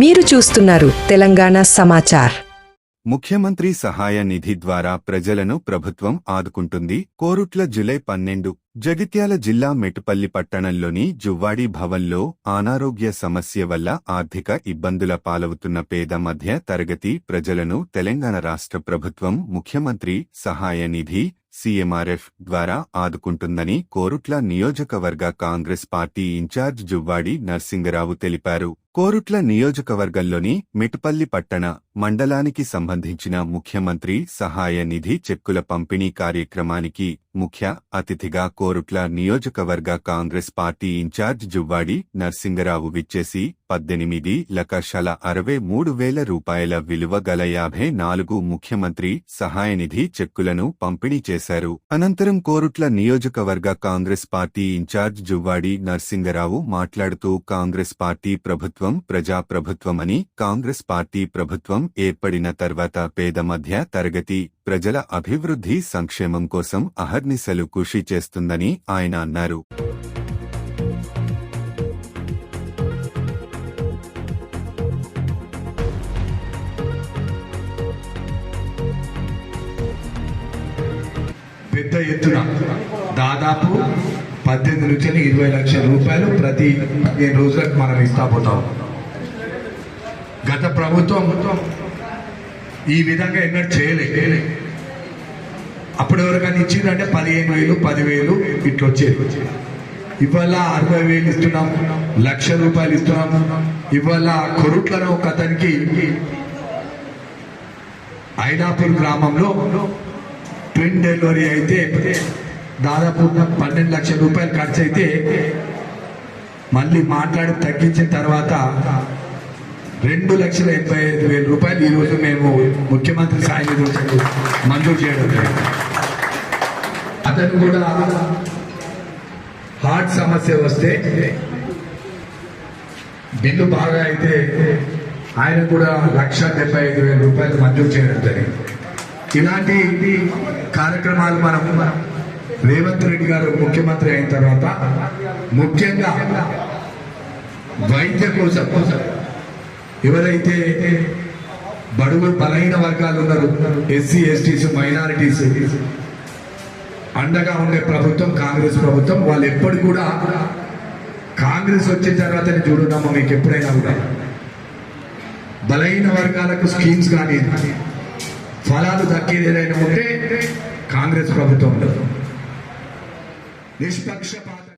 మీరు చూస్తున్నారు తెలంగాణ సమాచార్. ముఖ్యమంత్రి సహాయ నిధి ద్వారా ప్రజలను ప్రభుత్వం ఆదుకుంటుంది. కోరుట్ల జులై పన్నెండు జగిత్యాల జిల్లా మెటుపల్లి పట్టణంలోని జువ్వాడి భవన్లో అనారోగ్య సమస్య వల్ల ఆర్థిక ఇబ్బందుల పాలవుతున్న పేద మధ్య తరగతి ప్రజలను తెలంగాణ రాష్ట్ర ప్రభుత్వం ముఖ్యమంత్రి సహాయ నిధి సీఎంఆర్ఎఫ్ ద్వారా ఆదుకుంటుందని కోరుట్ల నియోజకవర్గ కాంగ్రెస్ పార్టీ ఇన్ఛార్జ్ జువ్వాడి నర్సింగరావు తెలిపారు. కోరుట్ల నియోజకవర్గంలోని మిట్పల్లి పట్టణ మండలానికి సంబంధించిన ముఖ్యమంత్రి సహాయ నిధి చెక్కుల పంపిణీ కార్యక్రమానికి ముఖ్య అతిథిగా కోరుట్ల నియోజకవర్గ కాంగ్రెస్ పార్టీ ఇన్ఛార్జ్ జువ్వాడి నర్సింగరావు విచ్చేసి పద్దెనిమిది లక్షల అరవై మూడు వేల రూపాయల విలువ గల యాభై నాలుగు ముఖ్యమంత్రి సహాయ నిధి చెక్కులను పంపిణీ చేశారు. అనంతరం కోరుట్ల నియోజకవర్గ కాంగ్రెస్ పార్టీ ఇన్ఛార్జ్ జువ్వాడి నర్సింగరావు మాట్లాడుతూ కాంగ్రెస్ పార్టీ ప్రభుత్వం ప్రజాప్రభుత్వమని కాంగ్రెస్ పార్టీ ప్రభుత్వం ఏర్పడిన తర్వాత పేద మధ్య తరగతి ప్రజల అభివృద్ధి సంక్షేమం కోసం అహర్నిశలు కృషి చేస్తుందని ఆయన అన్నారు. పెద్ద ఎత్తున దాదాపు పద్దెనిమిది నుంచి ఇరవై లక్షల రూపాయలు ప్రతి పదిహేను రోజులకు మనం ఇస్తా పోతాం గత ప్రభుత్వం ఈ విధంగా ఎన్నడూ చేయలే. అప్పుడు ఎవరికైనా ఇచ్చిందంటే పదిహేను వేలు పదివేలు ఇట్లా వచ్చేది. ఇవాళ అరవై వేలు ఇస్తున్నాం లక్ష రూపాయలు ఇస్తున్నాం. ఇవాళ కొరుట్లలో ఒక అతనికి ఐనాపూర్ గ్రామంలో ట్విన్ డెలివరీ అయితే దాదాపు పన్నెండు లక్షల రూపాయలు ఖర్చు అయితే మళ్ళీ మాట్లాడి తగ్గించిన తర్వాత రెండు లక్షల ఎనభై ఐదు వేల రూపాయలు ఈరోజు మేము ముఖ్యమంత్రి సాయి నిధి మంజూరు చేయడం అతను కూడా హార్ట్ సమస్య వస్తే బిల్లు బాగా అయితే ఆయన కూడా లక్ష డెబ్బై ఐదు వేల రూపాయలు మంజూరు చేయడం జరిగింది. ఇలాంటి కార్యక్రమాలు మనం రేవంత్ రెడ్డి గారు ముఖ్యమంత్రి అయిన తర్వాత ముఖ్యంగా వైద్య కోసం ఎవరైతే బడుగు బలహీన వర్గాలు ఉన్నారు ఎస్సీ ఎస్టీస్ మైనారిటీస్ అండగా ఉండే ప్రభుత్వం కాంగ్రెస్ ప్రభుత్వం వాళ్ళు ఎప్పుడు కూడా కాంగ్రెస్ వచ్చిన తర్వాత చూడున్నామా మీకు ఎప్పుడైనా కూడా. బలహీన వర్గాలకు స్కీమ్స్ కానీ ఫలాలు దక్కేది ఏదైనా ఉంటే కాంగ్రెస్ ప్రభుత్వంలో. నిష్పక్షపాత